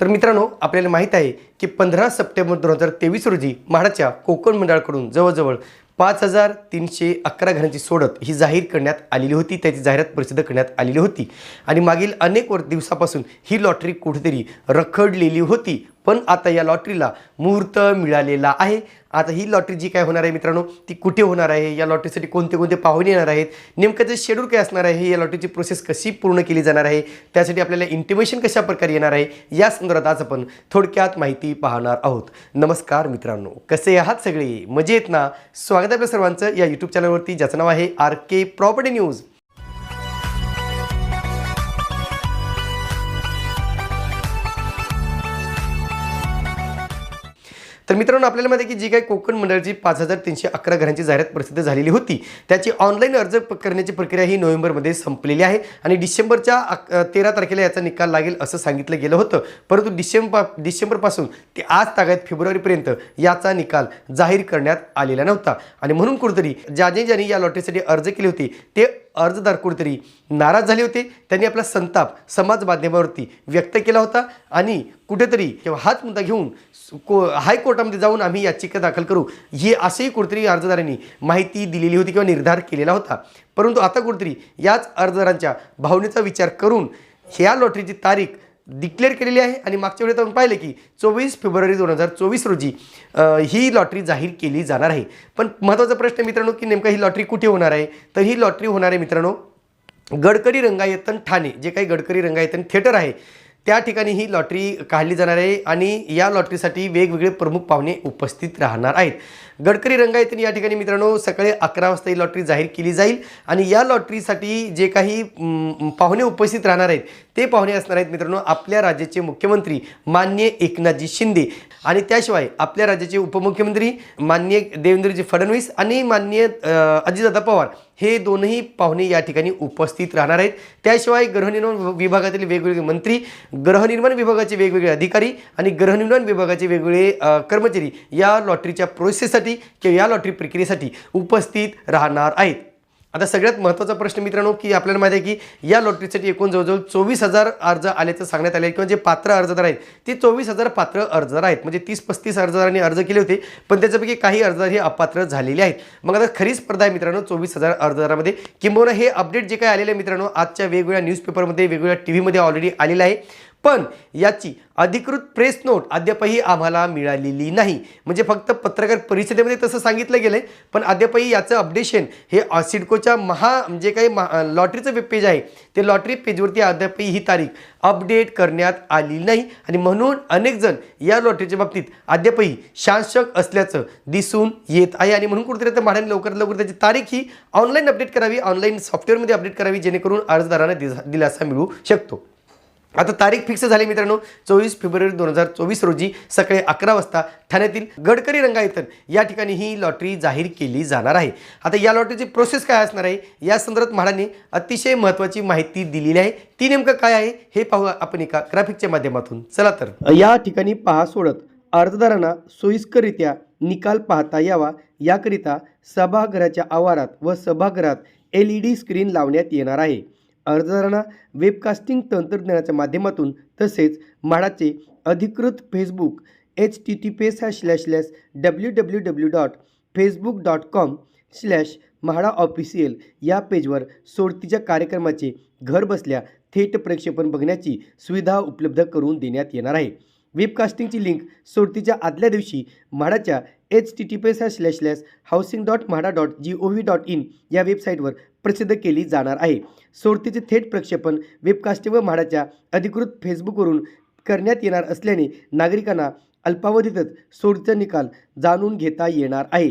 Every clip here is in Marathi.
तर मित्रांनो आपल्याला माहीत आहे की पंधरा सप्टेंबर दोन हजार तेवीस रोजी म्हाडाच्या कोकण मंडळाकडून जवळजवळ पाच हजार तीनशे अकरा घरांची सोडत ही जाहीर करण्यात आलेली होती. त्याची जाहिरात प्रसिद्ध करण्यात आलेली होती. आणि मागील अनेक वर दिवसापासून ही लॉटरी कुठेतरी रखडलेली होती. पण आता या लॉटरीला मुहूर्त मिळालेला आहे. आता ही लॉटरी जी काय होणार आहे मित्रांनो ती कुठे होणार आहे? या लॉटरीसाठी कोणते कोणते पाहुणे येणार आहेत? नेमकं ते शेड्यूल काय असणार आहे? या लॉटरीची प्रोसेस कशी पूर्ण केली जाणार आहे? त्यासाठी आपल्याला इंटिमेशन कशा प्रकारे येणार आहे? या संदर्भात आज आपण थोडक्यात माहिती पाहणार आहोत. नमस्कार मित्रांनो कसे आहात सगळे? मजेत ना? स्वागत आहे आपल्या सर्वांचं या यूट्यूब चॅनलवरती ज्याचं नाव आहे आर के प्रॉपर्टी न्यूज तर मित्रांनो आपल्याला माहिती आहे की जी काही कोकण मंडळची पाच हजार तीनशे अकरा घरांची जाहिरात प्रसिद्ध झालेली होती त्याची ऑनलाईन अर्ज करण्याची प्रक्रिया ही नोव्हेंबरमध्ये संपलेली आहे आणि डिसेंबरच्या अक- तेरा तारखेला याचा निकाल लागेल असं सांगितलं गेलं होतं. परंतु डिसेंबर डिसेंबरपासून ते आज तागायत फेब्रुवारीपर्यंत याचा निकाल जाहीर करण्यात आलेला नव्हता. आणि म्हणून कुठेतरी ज्या ज्यांनी या लॉटरीसाठी अर्ज केले होते ते अर्जदार कुठेतरी नाराज झाले होते. त्यांनी आपला संताप समाज माध्यमावरती व्यक्त केला होता. आणि कुठेतरी किंवा हाच मुद्दा घेऊन को हायकोर्टामध्ये जाऊन आम्ही याचिका दाखल करू. ही असेही कुठेतरी अर्जदारांनी माहिती दिलेली होती किंवा निर्धार केलेला होता. परंतु आता कुठेतरी याच अर्जदारांच्या भावनेचा विचार करून ह्या लॉटरीची तारीख डिक्लेअर केलेली आहे आणि मागच्या वेळेत आपण पाहिलं की चोवीस फेब्रुवारी दोन हजार चोवीस रोजी ही लॉटरी जाहीर केली जाणार आहे. पण महत्त्वाचा प्रश्न मित्रांनो की नेमका ही लॉटरी कुठे होणार आहे? तर ही लॉटरी होणार आहे मित्रांनो गडकरी रंगायतन ठाणे जे काही गडकरी रंगायतन थिएटर आहे त्या ठिकाणी ही लॉटरी काढली जाणार आहे आणि या लॉटरीसाठी वेगवेगळे प्रमुख पाहुणे उपस्थित राहणार आहेत. गडकरी रंगायतन या ठिकाणी मित्रांनो सकाळी अकरा वाजता ही लॉटरी जाहीर केली जाईल आणि या लॉटरीसाठी जे काही पाहुणे उपस्थित राहणार आहेत ते पाहुणे असणार आहेत मित्रांनो आपल्या राज्याचे मुख्यमंत्री मान्य एकनाथजी शिंदे. आणि त्याशिवाय आपल्या राज्याचे उपमुख्यमंत्री माननीय देवेंद्रजी फडणवीस आणि माननीय अजितदादा पवार हे दोनही पाहुणे या ठिकाणी उपस्थित राहणार आहेत. त्याशिवाय गृहनिर्माण विभागातील वेगवेगळे मंत्री गृहनिर्माण विभागाचे वेगवेगळे अधिकारी आणि गृहनिर्माण विभागाचे वेगवेगळे कर्मचारी या लॉटरीच्या प्रोसेससाठी किंवा या लॉटरी प्रक्रियेसाठी उपस्थित राहणार आहेत. आता सगळ्यात महत्त्वाचा प्रश्न मित्रांनो की आपल्याला माहिती आहे की या लॉटरीसाठी एकूण जवळजवळ चोवीस हजार अर्ज आल्याचं सांगण्यात आले किंवा जे पात्र अर्जदार आहेत ते चोवीस हजार पात्र अर्जदार आहेत. म्हणजे तीस पस्तीस अर्जदारांनी अर्ज केले होते पण त्याच्यापैकी काही अर्जदार हे अपात्र झालेले आहेत. मग आता खरी स्पर्धा आहे मित्रांनो चोवीस हजार अर्जदारामध्ये. किंबहुना हे अपडेट जे काही आलेलं आहे मित्रांनो आजच्या वेगवेगळ्या न्यूजपेपरमध्ये वेगवेगळ्या टी व्हीमध्ये ऑलरेडी आलेलं आहे. पण याची अधिकृत प्रेस नोट अद्यापही आम्हाला मिळालेली नाही. म्हणजे फक्त पत्रकार परिषदेमध्ये तसं सांगितलं गेलं आहे पण अद्यापही याचं अपडेशन हे सिडकोच्या महा म्हणजे काही महा लॉटरीचं वेब पेज आहे ते लॉटरी पेजवरती अद्यापही ही तारीख अपडेट करण्यात आली नाही. आणि म्हणून अनेकजण या लॉटरीच्या बाबतीत अद्यापही शासक असल्याचं दिसून येत आहे. आणि म्हणून कुठेतरी तर म्हाडाने लवकरात लवकर त्याची तारीख ही ऑनलाईन अपडेट करावी ऑनलाईन सॉफ्टवेअरमध्ये अपडेट करावी जेणेकरून अर्जदारांना दिस- दिलासा मिळू शकतो. आता तारीख फिक्स झाली मित्रांनो चोवीस फेब्रुवारी दोन हजार चोवीस रोजी सकाळी अकरा वाजता ठाण्यातील गडकरी रंगायतन या ठिकाणी ही लॉटरी जाहीर केली जाणार आहे. आता या लॉटरीची प्रोसेस काय असणार आहे? या संदर्भात म्हाडाने अतिशय महत्त्वाची माहिती दिलेली आहे. ती नेमकं काय आहे? हे पाहू आपण एका ग्राफिकच्या माध्यमातून. चला तर. या ठिकाणी पहा सोडत अर्जदारांना सोयीस्कररित्या निकाल पाहता यावा. याकरिता सभागृहाच्या आवारात व सभागृहात एल ई डी स्क्रीन लावण्यात येणार आहे. अर्जदारांना वेबकास्टिंग तंत्रज्ञानाच्या माध्यमातून तसेच म्हाडाचे अधिकृत Facebook H T T P slash slash W W W dot Facebook dot com slash MHADA official या पेजवर सोडतीच्या कार्यक्रमाचे घरबसल्या थेट प्रक्षेपण बघण्याची सुविधा उपलब्ध करून देण्यात येणार आहे. वेबकास्टिंगची लिंक सोडतीच्या आदल्या दिवशी म्हाडाच्या H T T P S slash slash housing dot MHADA dot G O V dot in या वेबसाईटवर प्रसिद्ध केली जाणार आहे. सोडतीचे थेट प्रक्षेपण वेबकास्टिंग व म्हाडाच्या अधिकृत फेसबुकवरून करण्यात येणार असल्याने नागरिकांना अल्पावधीतच सोडतीचा निकाल जाणून घेता येणार आहे.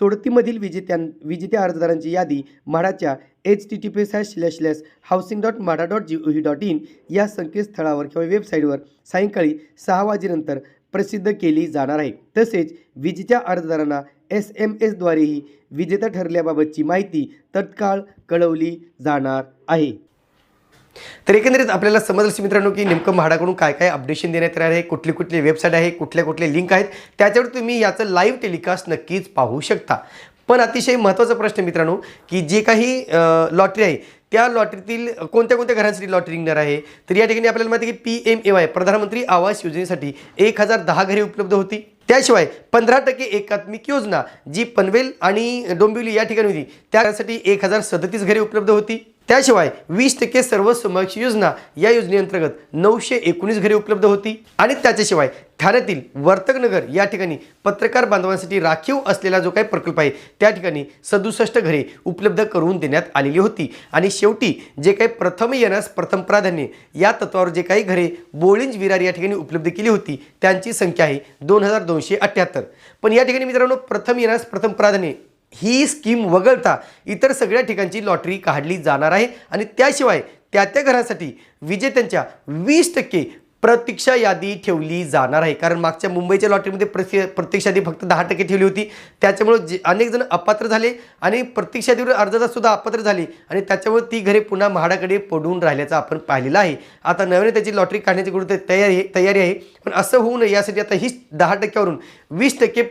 सोडतीमधील विजेत्यां विजेत्या अर्जदारांची यादी म्हाडाच्या H T T P slash slash slash housing dot MHADA dot G O V dot in या संकेतस्थळावर किंवा वेबसाईटवर सायंकाळी सहा वाजेनंतर प्रसिद्ध केली जाणार आहे. तसेच विजेच्या अर्जदारांना एस एम एसद्वारेही विजेता ठरल्याबाबतची माहिती तत्काळ कळवली जाणार आहे. तर एकंदरीत आपल्याला समजलं मित्रांनो की नेमकं म्हाडाकडून काय काय अपडेशन देण्यात येणार आहे कुठली कुठली वेबसाईट आहे कुठल्या कुठल्या लिंक आहेत त्याच्यावर तुम्ही याचं लाईव्ह टेलिकास्ट नक्कीच पाहू शकता. पण अतिशय महत्त्वाचा प्रश्न मित्रांनो की जे काही लॉटरी आहे त्या लॉटरीतील कोणत्या कोणत्या घरांसाठी लॉटरी निघणार आहे? तर या ठिकाणी आपल्याला माहिती आहे की पी एम ए वाय प्रधानमंत्री आवास योजनेसाठी एक हजार दहा घरे उपलब्ध होती. त्याशिवाय पंधरा टक्के एकात्मिक योजना जी पनवेल आणि डोंबिवली या ठिकाणी होती त्यासाठी एक हजार सदतीस घरे उपलब्ध होती. त्याशिवाय वीस टक्के सर्व समक्ष योजना या योजनेअंतर्गत नऊशे एकोणीस घरे उपलब्ध होती. आणि त्याच्याशिवाय ठाण्यातील वर्तकनगर या ठिकाणी पत्रकार बांधवांसाठी राखीव असलेला जो काही प्रकल्प आहे त्या ठिकाणी सदुसष्ट घरे उपलब्ध करून देण्यात आलेली होती. आणि शेवटी जे काही प्रथम येण्यास प्रथम प्राधान्य या तत्वावर जे काही घरे बोळिंज विरार या ठिकाणी उपलब्ध केली होती त्यांची संख्या आहे दोन हजार दोनशे अठ्ठ्याहत्तर पण या ठिकाणी मित्रांनो प्रथम येण्यास प्रथम प्राधान्य ही स्कीम वगळता इतर सगळ्या ठिकाणची लॉटरी काढली जाणार आहे. आणि त्याशिवाय त्या त्या घरासाठी विजेत्यांच्या वीस टक्के प्रतीक्षा यादी ठेवली जाणार आहे. कारण मागच्या मुंबईच्या लॉटरीमध्ये प्रति प्रतीक्षा यादी फक्त दहा टक्के ठेवली होती. त्याच्यामुळे जे अनेक जण अपात्र झाले आणि प्रतीक्षा यादीवर अर्जदार सुद्धा अपात्र झाले. आणि त्याच्यामुळे ती घरे पुन्हा म्हाडाकडे पडून राहिल्याचं आपण पाहिलेलं आहे. आता नव्याने त्याची लॉटरी काढण्याची कुठे तयारी तयारी आहे. पण असं होऊ नये यासाठी आता ही दहा टक्क्यावरून वीस टक्के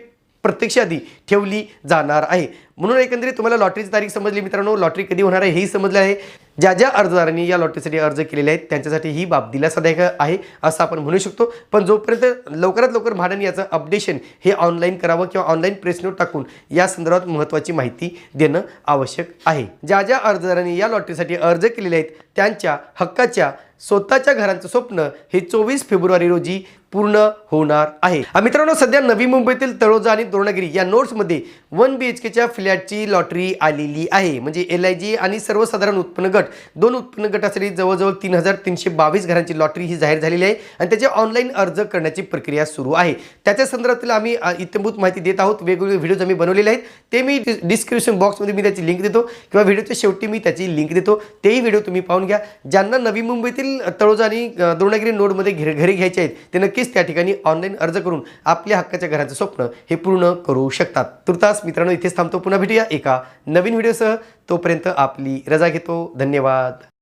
प्रत्यक्ष यादी ठेवली जाणार आहे. म्हणून एकंदरीत तुम्हाला लॉटरीची तारीख समजली मित्रांनो. लॉटरी कधी होणार आहे हेही समजलं आहे. ज्या ज्या अर्जदारांनी या लॉटरीसाठी अर्ज केलेले आहेत त्यांच्यासाठी ही बाब दिलासादायक आहे असं आपण म्हणू शकतो. पण जोपर्यंत लवकरात लवकर भाड्याने याचं अपडेशन हे ऑनलाईन करावं किंवा ऑनलाईन प्रेस नोट टाकून या संदर्भात महत्त्वाची माहिती देणं आवश्यक आहे. ज्या ज्या अर्जदारांनी या लॉटरीसाठी अर्ज केलेले आहेत त्यांच्या हक्काच्या स्वतःच्या घरांचं स्वप्न हे चोवीस फेब्रुवारी रोजी पूर्ण होणार आहे. मित्रांनो सध्या नवी मुंबईतील तळोजा आणि द्रोणगिरी या नोट्समध्ये वन बी एच केच्या फ्लॅटची लॉटरी आलेली आहे. म्हणजे एल आय जी आणि सर्वसाधारण उत्पन्न गट दोन उत्पन्न गटासाठी जवळजवळ तीन हजार तीनशे बावीस घरांची लॉटरी ही जाहीर झालेली आहे आणि त्याचे ऑनलाईन अर्ज करण्याची प्रक्रिया सुरू आहे. त्याच्या संदर्भातील आम्ही इत्यंभूत माहिती देत आहोत. वेगवेगळे व्हिडिओज आम्ही बनवलेले आहेत. ते मी डिस्क्रिप्शन बॉक्समध्ये मी त्याची लिंक देतो किंवा व्हिडिओच्या शेवटी मी त्याची लिंक देतो. तेही व्हिडिओ तुम्ही पाहून घ्या. ज्यांना नवी मुंबईतील तळोजा आणि द्रोणागिरी नोडमध्ये घे घरी घ्यायचे आहेत ते नक्कीच त्या ठिकाणी ऑनलाईन अर्ज करून आपल्या हक्काच्या घराचं स्वप्न हे पूर्ण करू शकतात. तुर्तास मित्रांनो इथेच थांबतो. पुन्हा भेटूया एका नवीन व्हिडिओसह तोपर्यंत आपली रजा घेतो. धन्यवाद. ધન્યવાદ.